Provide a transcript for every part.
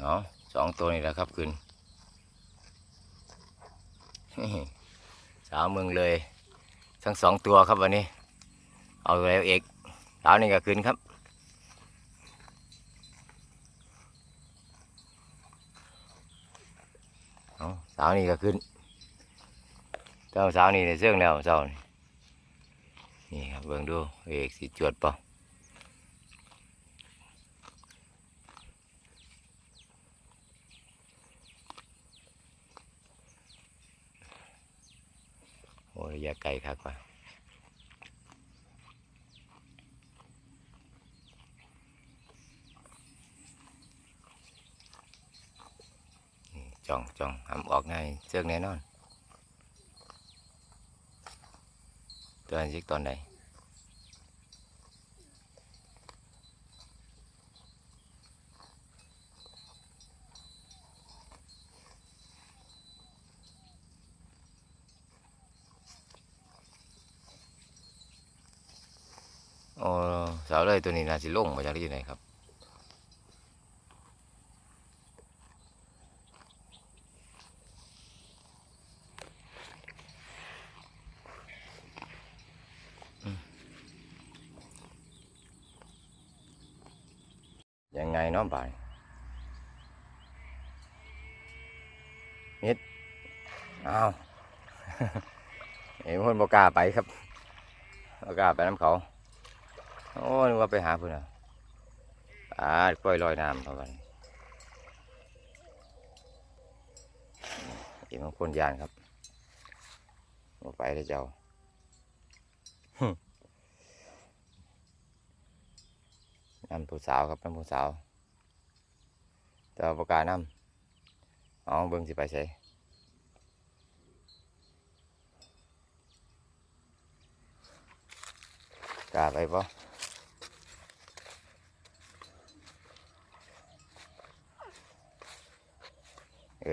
เอาสองตัวนี่แหละครับขึ้นสาวเมืองเลย ทั้งสองตัวครับวันนี้ เอาแล้วเอกสาวนี่ก็ขึ้นครับเอาสาวนี่ก็ขึ้นเจ้าสาวนี่ได้เสื่อแล้วเจ้านี่นี่ครับเบิ่งดูเอกสิจวดปล่าโอ้ยอย่าไกลครับว่านี่จ้ องจ้อสาวเลยตัวนี้น่าสิลงมาจากที่ไหนครับยังไงน้องบ่ายมิดอ้าเห็นคนบอกล้าไปครับบอกล้าไปน้ำเขา โอ้นึกว่าไปหาเพื่อนอะอ่ากล้วยลอยน้ำเข้าไปอีกบางคนยานครับบ่ไปเลยเจ้านำผู้สาวครับน้ำผู้สาวแต่ว่าประกล้านำเอเบิ่งสิไปใส่กาไปปะ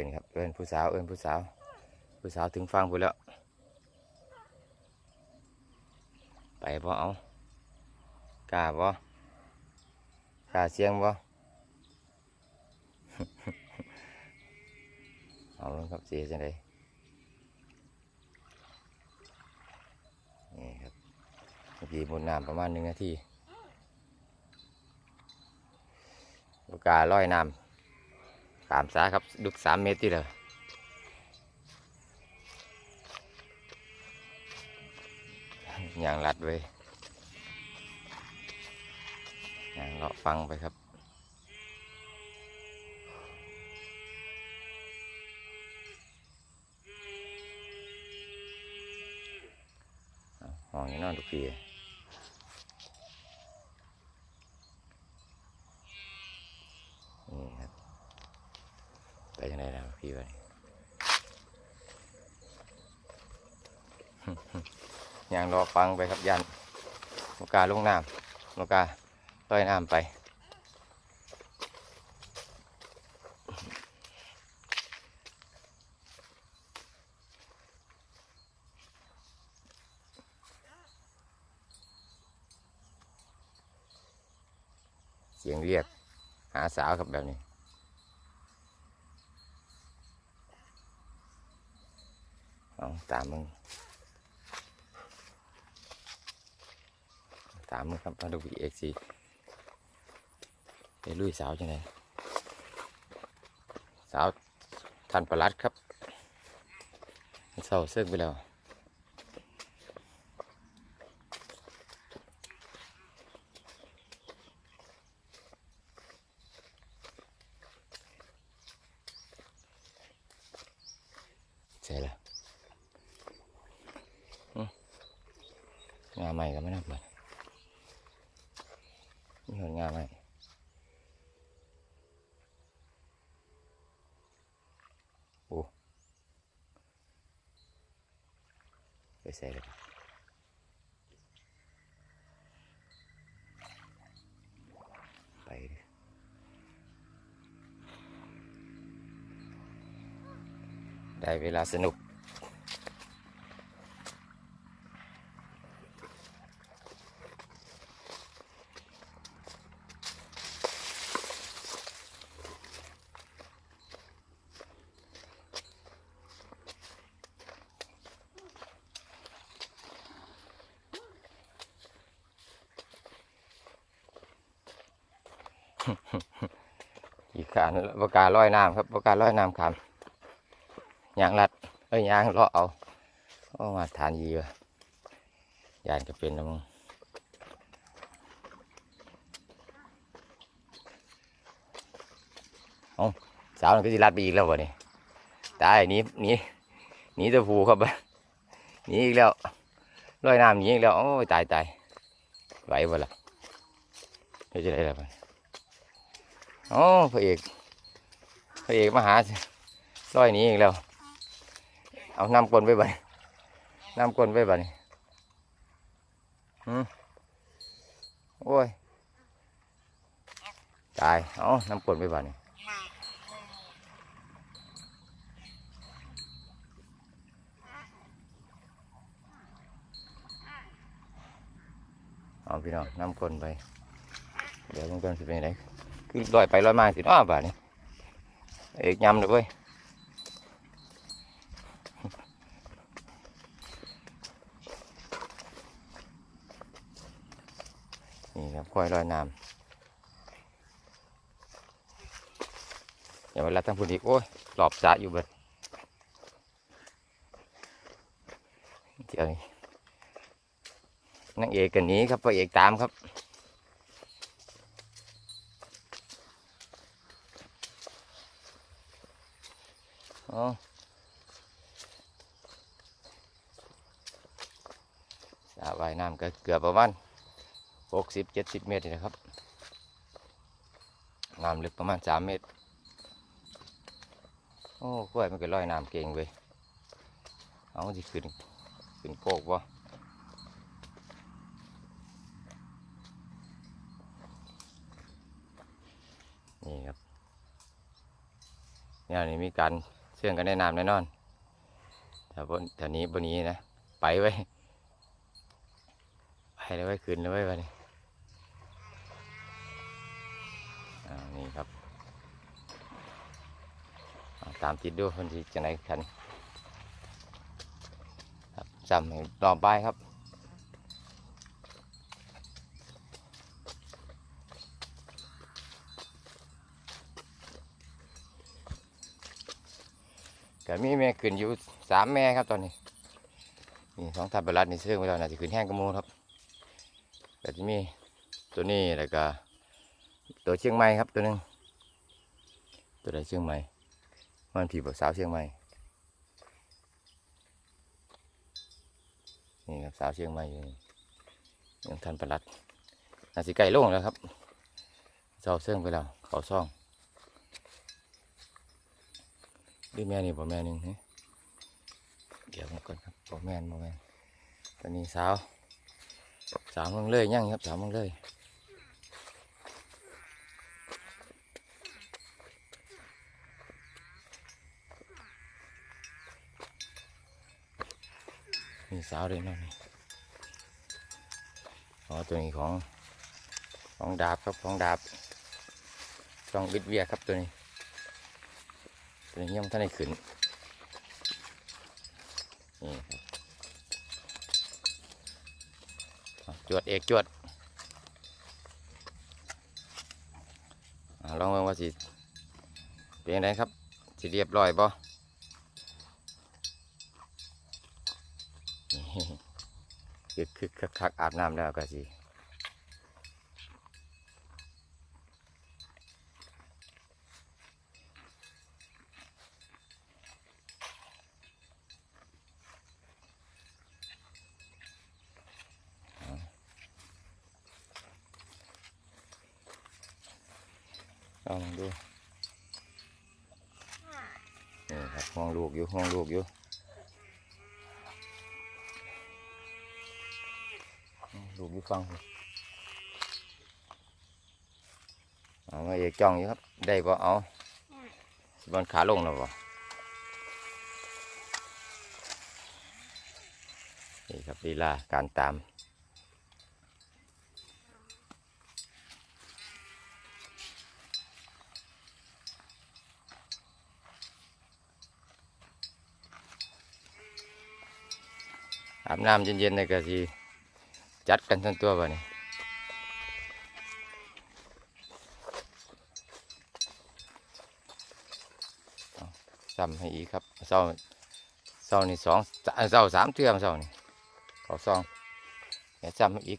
อินครับเอินผู้สาวเอินผู้สาว ผู้สาวถึงฟังพูดแล้ว ไปปะเอากล้าปะกล้าเสียงบ่เอาลงครับเสียจังไดนี่ครับเมื่อกี้บนน้ำประมาณหนึ่งนาทีปากกาลอยน้ำ ขามสาครับดุกสามเมตรที่เลยอย่างรัดไว้อย่างเลาะฟังไปครับห้องนี้นอนทุกทีนี่ครับ ไปยังไงแล้วพี่ไปอย่างรอฟังไปครับยันโมกาลงน้ำโมกล้าลอยน้ำไปเสียงเรียกหาสาวครับแบบนี้ เอา ตามมึงตามมึงครับมาดูวีเอ็กซีไปลุยสาวจังไงสาวทันประหลัดครับเศร้าเสื้อไปแล้ว ใช่ละอืมงาใหม่ก็ไม่นับเลยนี่เหนงาใหม่โอ้ ไปใส่เลยไปดิได้เวลาสนุก อ อี กขานประกาลอยน้ำครับประกาลอยน้ำขามยางรัดเอ้ยยางเลาะเอาโอ้มาทานยีวะยานจะเป็นแล้วมั้งเอาสาวนั่นก็สิรัดไปอีกแล้ววะนี่ตายนีหนีหนีตะพูครับนีอีกแล้วลอยน้ำนีอีกแล้วโอ้ยตายตายไหวบ่ล่ะเดี๋ยวจะได้แล้ว โอ้พระเอกพระเอกมาหาร้อยนี้อีกแล้ว เอาน้ำกลนไปบ่นี่น้ำกลนไปบ่นี่หืมโอ้ยตายเอาน้ำกลนไปบ่นี่เอาพี่น้องน้ำกลนไป เดี๋ยวมันกลนสิเป็นไง คือลอยไปลอยมาสิเนาบ่านี่เอกยำเลยเว้ยนี่ครับควายลอยน้ำอย่าเวลาทั้งพุ่นอีกโอ้ยหลอบสะอยู่เบิดเดี๋ยวนี้นางเอกกันนี้ครับพระเอกตามครับ สระว่ายน้ำก็เกือบประมาณหกสิบเจ็ดสิบเมตรนะครับน้ำลึกประมาณสามเมตร โอ้กล้วยมันก็ลอยน้ำเก่งเว้ยเอาสิขึ้นขึ้นโกกบ่นี่ครับเนี่ยนี่มีการเชื่องกันแนะนำแน่นอนถ้าบนแถวนี้บนนี้นะ ไปไว้ ไปเลยไว้ยคืนเลยไว้ยวันนี้อ่านี่ครับเอาตามติดดูคนที่จะไหนคันครับจำให้รอบไปครับก็มีแม่ขึ้นอยู่สามแม่ครับตอนนี้นี่สองทับบรัดนี่เชื่องไปแล้วน่าจะขึ้นแห้งกระมูครับ ก็จะมีตัวนี้แล้วก็ตัวเชียงใหม่ครับตัวหนึงตัวใดเชียงใหม่มันผีบอกสาวเชียงใหม่นี่ครับสาวเชียงใหม่ยังทันประหลัดน่าสิไก่โล่งแล้วครับเจ้าเชื่องไปแล้วเขาซ่องดีแม่นี่บ่แม่หนึ่งนี่เดี๋ยวมาก่อนครับบ่แม่นบ่แม่นตอนนี้สาว สาวเมืองเลยยังครับสาวเมืองเลยนี่สาวเลยนะนี่อ๋อตัวนี้ของของดาบครับของดาบต้องบิดเวียครับตัวนี้ตัวนี้ยังท่านได้ขึ้นครับอะ จวดเอกจวดลองเบิ่งว่าสิเป็นยังไงครับ สิเรียบร้อยบ่คึกคึกคักคักอาบน้ำแล้วก็สิลองดูนี่ครับห้ องลูกอยู่ห้องลูกอยู่ห้องลูกอยู่ฟังเอามาเอกจ้องอยู่ครับ ได้บ่เอาสบอลขาลงแล้วบ่นี่ครับลีลาการตาม อาบน้ำเย็นๆเลยก็สิจัดกันทั้งตัวบ่นี่จำให้อีกครับเศร้าเศร้านี่สองเศร้าสามเทื่อมเศร้านี่ขอซองเดี๋ยวจำให้อีก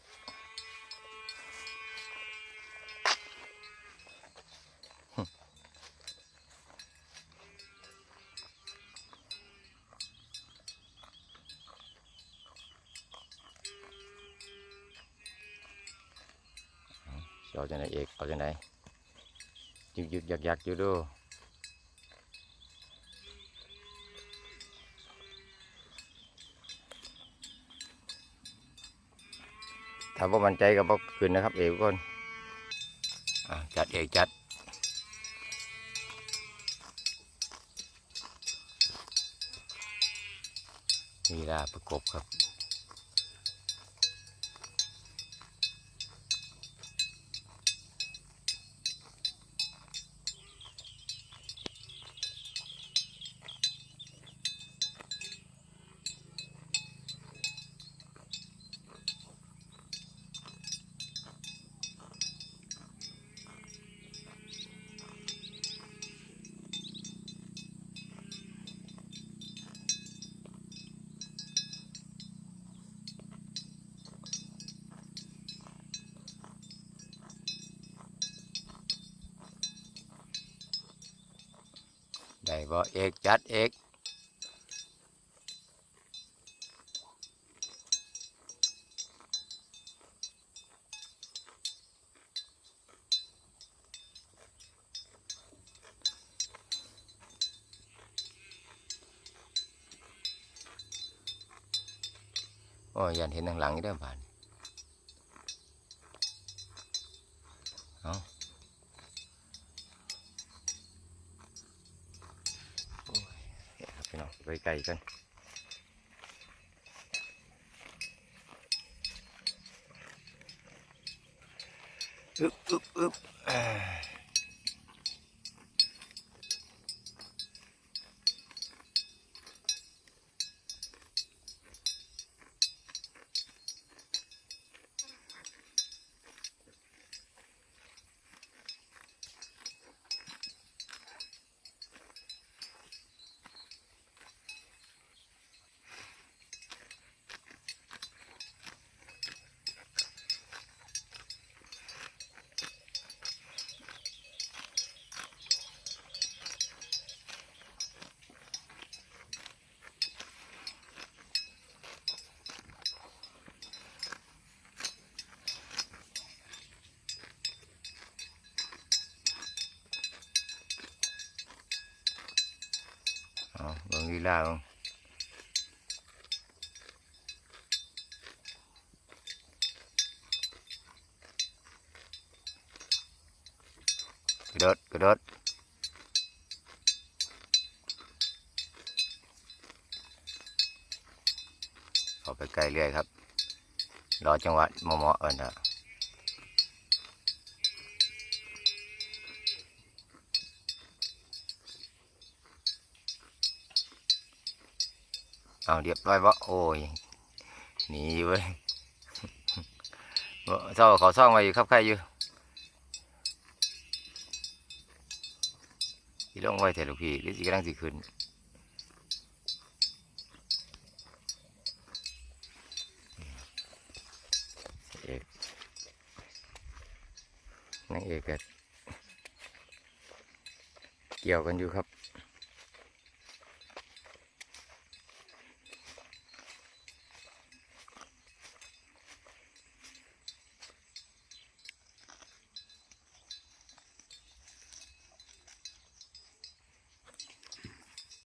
เอาจะไหนเอกเอาจะไหนยึกยึกยักยักอยู่ดูถ้าว่ามันใจก็บอกคืนนะครับ เอกก่อนจัดเอกจัดมีลาประกบครับ ได้บ่เอกจัดเอกโอ้ยยันเห็นทางหลังนี่ได้อผ่านเอาโอ้ยเดี๋ยวครับพี่ ไปไกลกันอึ๊บอึ๊บอึ๊บอ่าเอาเบิ่งลีลาเบิ่งกระโดดกระโดดเข้าไปใกลเรื่อยครับ รอจังหวะเหมาะๆเอินนะ เอาเรียบร้อยบ่โอ้ยหนีเว้ยบ่เจ้าเขาซ่องไว้อยู่ครับใครอยู่ที่ลงไว้แต่ลูกพี่หรือสิกำลังสิขึ้นเอกนางเอกเกี่ยวกันอยู่ครับ